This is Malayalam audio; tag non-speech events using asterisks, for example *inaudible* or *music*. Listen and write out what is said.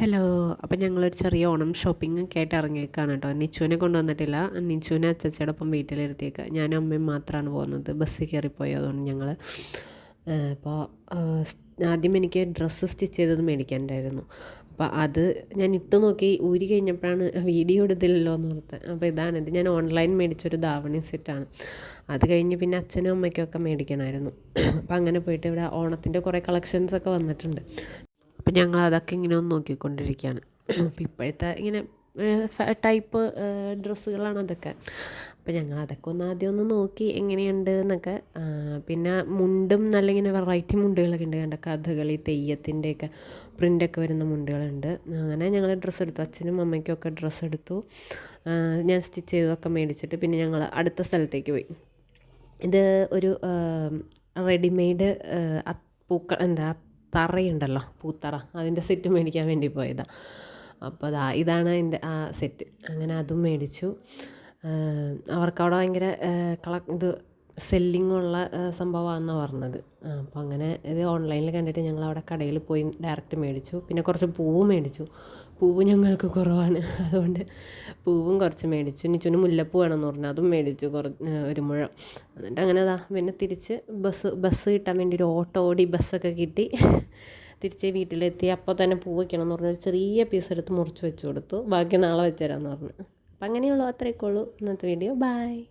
ഹലോ അപ്പം ഞങ്ങളൊരു ചെറിയ ഓണം ഷോപ്പിംഗ് ഒക്കെ ആയിട്ട് ഇറങ്ങിയേക്കാണ് കേട്ടോ. നിച്ചുവിനെ കൊണ്ടുവന്നിട്ടില്ല. നിച്ചുവിനെ അച്ചച്ചയുടെ ഒപ്പം വീട്ടിലിരുത്തിയേക്കുക ഞാനും അമ്മയും മാത്രമാണ് പോകുന്നത്. ബസ്സിൽ കയറിപ്പോയതുകൊണ്ട് ഞങ്ങൾ അപ്പോൾ ആദ്യം എനിക്ക് ഡ്രസ്സ് സ്റ്റിച്ച് ചെയ്തത് മേടിക്കാനുണ്ടായിരുന്നു. അപ്പോൾ അത് ഞാൻ ഇട്ട് നോക്കി ഊരി കഴിഞ്ഞപ്പോഴാണ് വീഡിയോ എടുത്തില്ലല്ലോ എന്ന് ഓർത്ത്. അപ്പോൾ ഇതാണിത് ഇത്. ഞാൻ ഓൺലൈൻ മേടിച്ചൊരു ധാവണി സെറ്റാണ് അത് കഴിഞ്ഞ് പിന്നെ അച്ഛനും അമ്മയ്ക്കും ഒക്കെ മേടിക്കണമായിരുന്നു. അപ്പോൾ അങ്ങനെ പോയിട്ട് ഇവിടെ ഓണത്തിന്റെ കുറേ കളക്ഷൻസ് ഒക്കെ വന്നിട്ടുണ്ട്. അപ്പം ഞങ്ങൾ അതൊക്കെ ഇങ്ങനെ ഒന്ന് നോക്കിക്കൊണ്ടിരിക്കുകയാണ്. അപ്പം ഇപ്പോഴത്തെ ഇങ്ങനെ ടൈപ്പ് ഡ്രസ്സുകളാണ് അതൊക്കെ. അപ്പം ഞങ്ങൾ അതൊക്കെ ഒന്ന് ആദ്യം ഒന്ന് നോക്കി എങ്ങനെയുണ്ട് എന്നൊക്കെ. പിന്നെ മുണ്ടും നല്ല ഇങ്ങനെ വെറൈറ്റി മുണ്ടുകളൊക്കെ ഉണ്ട്. കണ്ട കഥകളി തെയ്യത്തിന്റെയൊക്കെ പ്രിന്റൊക്കെ വരുന്ന മുണ്ടുകളുണ്ട്. അങ്ങനെ ഞങ്ങൾ ഡ്രസ്സ് എടുത്തു. അച്ഛനും അമ്മയ്ക്കൊക്കെ ഡ്രസ്സ് എടുത്തു. ഞാൻ സ്റ്റിച്ച് ചെയ്തതൊക്കെ മേടിച്ചിട്ട് പിന്നെ ഞങ്ങൾ അടുത്ത സ്ഥലത്തേക്ക് പോയി. ഇത് ഒരു റെഡിമെയ്ഡ് പൂക്കൾ എന്താ തറയുണ്ടല്ലോ പൂത്തറ. അതിന്റെ സെറ്റ് മേടിക്കാൻ വേണ്ടി പോയതാണ് അപ്പോൾ അതാ ഇതാണ് അതിന്റെ ആ സെറ്റ്. അങ്ങനെ അതും മേടിച്ചു. അവർക്കവിടെ ഭയങ്കര കള ഇത് സെല്ലിങ്ങുള്ള സംഭവമാണെന്നാണ് പറഞ്ഞത്. അപ്പോൾ അങ്ങനെ ഇത് ഓൺലൈനിൽ കണ്ടിട്ട് ഞങ്ങൾ അവിടെ കടയിൽ പോയി ഡയറക്റ്റ് മേടിച്ചു. പിന്നെ കുറച്ച് പൂവ് മേടിച്ചു. പൂവ് ഞങ്ങൾക്ക് കുറവാണ്. *laughs* അതുകൊണ്ട് പൂവും കുറച്ച് മേടിച്ചു. ഇനി നിച്ചുവിന് മുല്ലപ്പൂ വേണമെന്ന് പറഞ്ഞു. അതും മേടിച്ചു കുറ ഒരു മുഴം. എന്നിട്ട് അങ്ങനെ അതാ പിന്നെ തിരിച്ച് ബസ് ബസ് കിട്ടാൻ വേണ്ടി ഒരു ഓട്ടോ ഓടി ബസ്സൊക്കെ കിട്ടി. *laughs* തിരിച്ച് വീട്ടിലെത്തി. അപ്പോൾ തന്നെ പൂ വയ്ക്കണം എന്ന് പറഞ്ഞൊരു ചെറിയ പീസ് എടുത്ത് മുറിച്ച് വെച്ച് കൊടുത്തു. ബാക്കി നാളെ വെച്ചുതരാമെന്ന് പറഞ്ഞു. അപ്പം അങ്ങനെയുള്ളൂ. അത്രയൊക്കെ ഉള്ളൂ. ഇന്നത്തെ വീഡിയോ ബൈ